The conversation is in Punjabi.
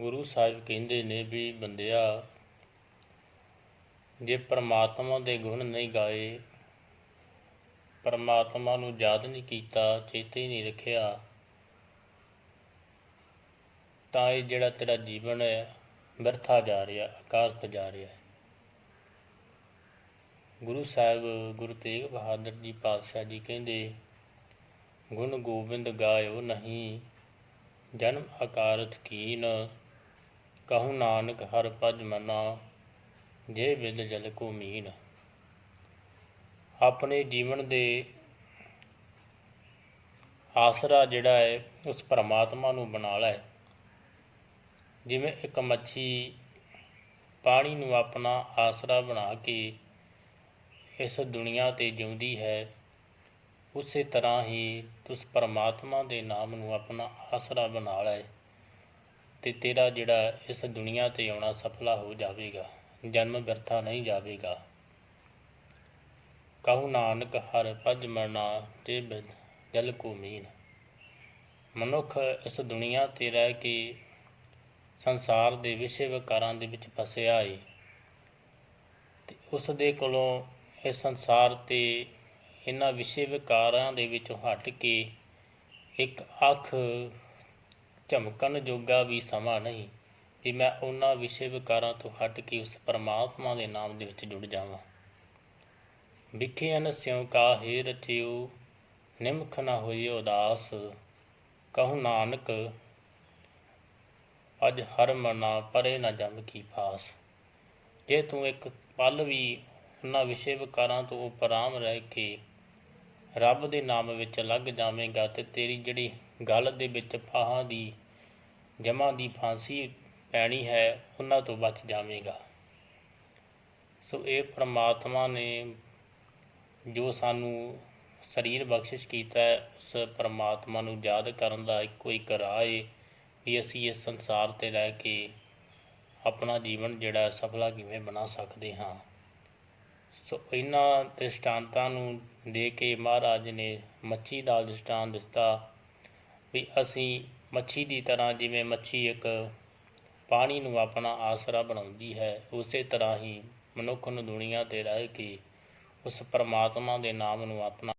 ਗੁਰੂ ਸਾਹਿਬ ਕਹਿੰਦੇ ਨੇ ਵੀ ਬੰਦਿਆ, ਜੇ ਪਰਮਾਤਮਾ ਦੇ ਗੁਣ ਨਹੀਂ ਗਾਏ, ਪਰਮਾਤਮਾ ਨੂੰ ਯਾਦ ਨਹੀਂ ਕੀਤਾ, ਚੇਤੇ ਨਹੀਂ ਰੱਖਿਆ, ਤਾਂ ਇਹ ਜਿਹੜਾ ਤੇਰਾ ਜੀਵਨ ਹੈ ਵਿਅਰਥਾ ਜਾ ਰਿਹਾ ਅਕਾਰਤ ਜਾ ਰਿਹਾ ਗੁਰੂ ਸਾਹਿਬ ਗੁਰੂ ਤੇਗ ਬਹਾਦਰ ਜੀ ਪਾਤਸ਼ਾਹ ਜੀ ਕਹਿੰਦੇ, ਗੁਣ ਗੋਬਿੰਦ ਗਾਇਓ ਨਹੀਂ, ਜਨਮ ਅਕਾਰਤ ਕੀਨ ਕਹੂ ਨਾਨਕ, ਹਰ ਭਜ ਮਨਾ, ਜੇ ਬਿਲ ਜਲ ਕੋ ਮੀਨ। ਆਪਣੇ ਜੀਵਨ ਦੇ ਆਸਰਾ ਜਿਹੜਾ ਹੈ, ਉਸ ਪਰਮਾਤਮਾ ਨੂੰ ਬਣਾ ਲੈ। ਜਿਵੇਂ ਇੱਕ ਮੱਛੀ ਪਾਣੀ ਨੂੰ ਆਪਣਾ ਆਸਰਾ ਬਣਾ ਕੇ ਇਸ ਦੁਨੀਆ ਤੇ ਜਿਉਂਦੀ ਹੈ, ਉਸੇ ਤਰ੍ਹਾਂ ਹੀ ਤੁਸ ਪਰਮਾਤਮਾ ਦੇ ਨਾਮ ਨੂੰ ਆਪਣਾ ਆਸਰਾ ਬਣਾ ਲੈ। ਤੇ ਤੇਰਾ ਜਿਹੜਾ ਇਸ ਦੁਨੀਆ ਤੇ ਆਉਣਾ ਸਫਲਾ ਹੋ ਜਾਵੇਗਾ, ਜਨਮ ਬਿਰਥਾ ਨਹੀਂ ਜਾਵੇਗਾ। ਕਹੂ ਨਾਨਕ, ਹਰ ਭਜ ਮਰਨਾ ਤੇ ਜਲ ਕੋ ਮੀਨ। ਮਨੁੱਖ ਇਸ ਦੁਨੀਆ ਤੇ ਰਹਿ ਕੇ ਸੰਸਾਰ ਦੇ ਵਿਸ਼ੇ ਵਿਕਾਰਾਂ ਦੇ ਵਿੱਚ ਫਸਿਆ ਏ ਤੇ ਉਸ ਦੇ ਕੋਲੋਂ ਇਹ ਸੰਸਾਰ ਤੇ ਇਹਨਾਂ ਵਿਸ਼ੇ ਵਿਕਾਰਾਂ ਦੇ ਵਿੱਚੋਂ ਹਟ ਕੇ ਇੱਕ ਅੱਖ ਝਮਕਣ ਜੋਗਾ ਵੀ ਸਮਾਂ ਨਹੀਂ ਵੀ ਮੈਂ ਉਹਨਾਂ ਵਿਸ਼ੇ ਵਿਕਾਰਾਂ ਤੋਂ ਹਟ ਕੇ ਉਸ ਪਰਮਾਤਮਾ ਦੇ ਨਾਮ ਦੇ ਵਿੱਚ ਜੁੜ ਜਾਵਾਂ। ਵਿਖੇ ਅਨਸਿਉ ਕਾਹੇ ਰਚਿਓ, ਨਿਮਖ ਨਾ ਹੋਈ ਉਦਾਸ, ਕਹੂ ਨਾਨਕ, ਅਜ ਹਰ ਮਨਾ ਪਰੇ ਨਾ ਜਮ ਕੀ ਪਾਸ। ਜੇ ਤੂੰ ਇੱਕ ਪਲ ਵੀ ਉਹਨਾਂ ਵਿਸ਼ੇ ਵਿਕਾਰਾਂ ਤੋਂ ਉਪਰਾਮ ਰਹਿ ਕੇ ਰੱਬ ਦੇ ਨਾਮ ਵਿੱਚ ਲੱਗ ਜਾਵੇਂਗਾ ਤੇ ਤੇਰੀ ਜਿਹੜੀ ਗੱਲ ਦੇ ਵਿੱਚ ਫਾਹਾਂ ਦੀ, ਜਮਾਂ ਦੀ ਫਾਂਸੀ ਪੈਣੀ ਹੈ, ਉਹਨਾਂ ਤੋਂ ਬਚ ਜਾਵੇਂਗਾ। ਸੋ ਇਹ ਪ੍ਰਮਾਤਮਾ ਨੇ ਜੋ ਸਾਨੂੰ ਸਰੀਰ ਬਖਸ਼ਿਸ਼ ਕੀਤਾ ਹੈ, ਉਸ ਪ੍ਰਮਾਤਮਾ ਨੂੰ ਯਾਦ ਕਰਨ ਦਾ ਇੱਕੋ ਇੱਕ ਰਾਹ ਹੈ ਵੀ ਅਸੀਂ ਇਸ ਸੰਸਾਰ ਤੇ ਰਹਿ ਕੇ ਆਪਣਾ ਜੀਵਨ ਜਿਹੜਾ ਸਫਲਾ ਕਿਵੇਂ ਬਣਾ ਸਕਦੇ ਹਾਂ। ਸੋ ਇਹਨਾਂ ਦ੍ਰਿਸ਼ਟਾਂਤਾਂ ਨੂੰ ਦੇ ਕੇ ਮਹਾਰਾਜ ਨੇ ਮੱਛੀ ਦਾ ਦ੍ਰਿਸ਼ਟਾਂਤ ਦਿੱਤਾ। ਵੀ ਅਸੀਂ ਮੱਛੀ ਦੀ ਤਰ੍ਹਾਂ ਜਿਵੇਂ ਮੱਛੀ ਇੱਕ ਪਾਣੀ ਨੂੰ ਆਪਣਾ ਆਸਰਾ ਬਣਾਉਂਦੀ ਹੈ, ਉਸੇ ਤਰ੍ਹਾਂ ਹੀ ਮਨੁੱਖ ਨੂੰ ਦੁਨੀਆ ਤੇ ਰਹਿ ਕੇ ਉਸ ਪਰਮਾਤਮਾ ਦੇ ਨਾਮ ਨੂੰ ਆਪਣਾ